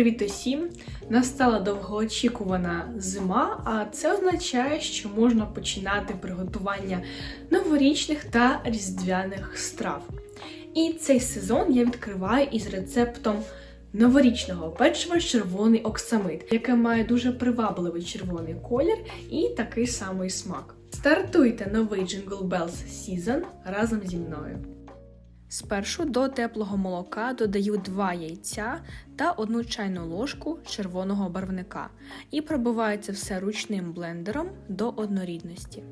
Привіт усім! Настала довгоочікувана зима, а це означає, що можна починати приготування новорічних та різдвяних страв. І цей сезон я відкриваю із рецептом новорічного печива червоний оксамит, яке має дуже привабливий червоний колір і такий самий смак. Стартуйте новий Jingle Bells Season разом зі мною. Спершу до теплого молока додаю 2 яйця та 1 чайну ложку червоного барвника і пробиваю це все ручним блендером до однорідності.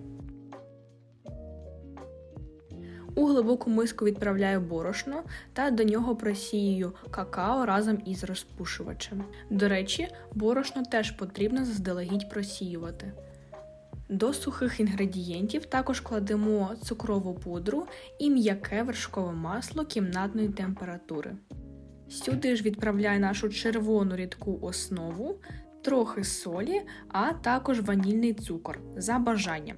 У глибоку миску відправляю борошно та до нього просіюю какао разом із розпушувачем. До речі, борошно теж потрібно заздалегідь просіювати. До сухих інгредієнтів також кладемо цукрову пудру і м'яке вершкове масло кімнатної температури. Сюди ж відправляю нашу червону рідку основу, трохи солі, а також ванільний цукор за бажанням.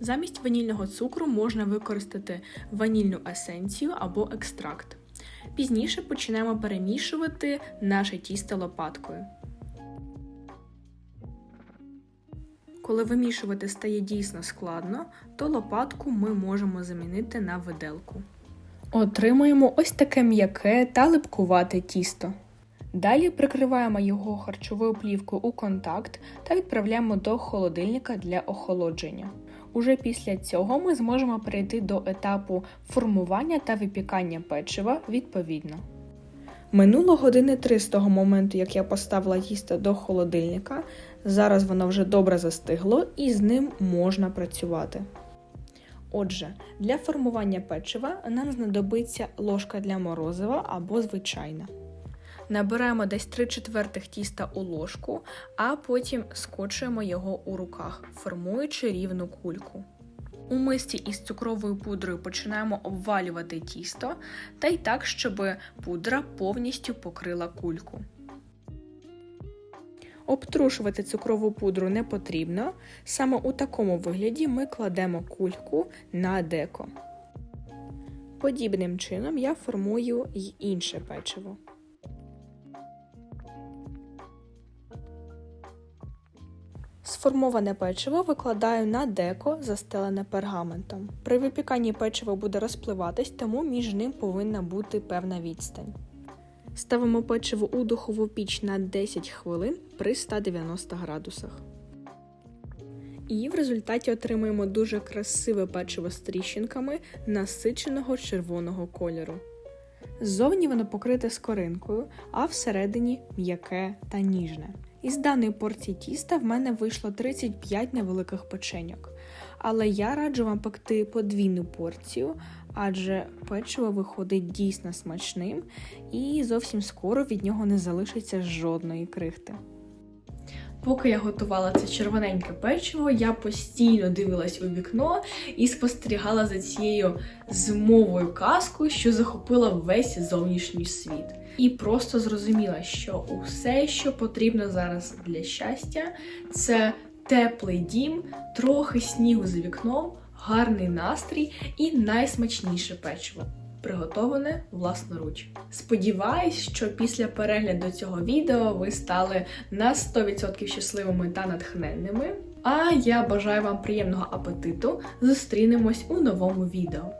Замість ванільного цукру можна використати ванільну есенцію або екстракт. Пізніше почнемо перемішувати наше тісто лопаткою. Коли вимішувати стає дійсно складно, то лопатку ми можемо замінити на виделку. Отримуємо ось таке м'яке та липкувате тісто. Далі прикриваємо його харчовою плівкою у контакт та відправляємо до холодильника для охолодження. Уже після цього ми зможемо перейти до етапу формування та випікання печива відповідно. Минуло години три з того моменту, як я поставила тісто до холодильника. Зараз воно вже добре застигло і з ним можна працювати. Отже, для формування печива нам знадобиться ложка для морозива або звичайна. Набираємо десь 3 четвертих тіста у ложку, а потім скочуємо його у руках, формуючи рівну кульку. У мисці із цукровою пудрою починаємо обвалювати тісто, та й так, щоб пудра повністю покрила кульку. Обтрушувати цукрову пудру не потрібно. Саме у такому вигляді ми кладемо кульку на деко. Подібним чином я формую й інше печиво. Сформоване печиво викладаю на деко, застелене пергаментом. При випіканні печиво буде розпливатись, тому між ним повинна бути певна відстань. Ставимо печиво у духову піч на 10 хвилин при 190 градусах. І в результаті отримуємо дуже красиве печиво з тріщинками насиченого червоного кольору. Ззовні воно покрите скоринкою, а всередині м'яке та ніжне. Із даної порції тіста в мене вийшло 35 невеликих печеньок. Але я раджу вам пекти подвійну порцію, адже печиво виходить дійсно смачним і зовсім скоро від нього не залишиться жодної крихти. Поки я готувала це червоненьке печиво, я постійно дивилась у вікно і спостерігала за цією зимовою казкою, що захопила весь зовнішній світ. І просто зрозуміла, що усе, що потрібно зараз для щастя, це теплий дім, трохи снігу за вікном, гарний настрій і найсмачніше печиво. Приготоване власноруч. Сподіваюсь, що після перегляду цього відео ви стали на 100% щасливими та натхненними. А я бажаю вам приємного апетиту. Зустрінемось у новому відео.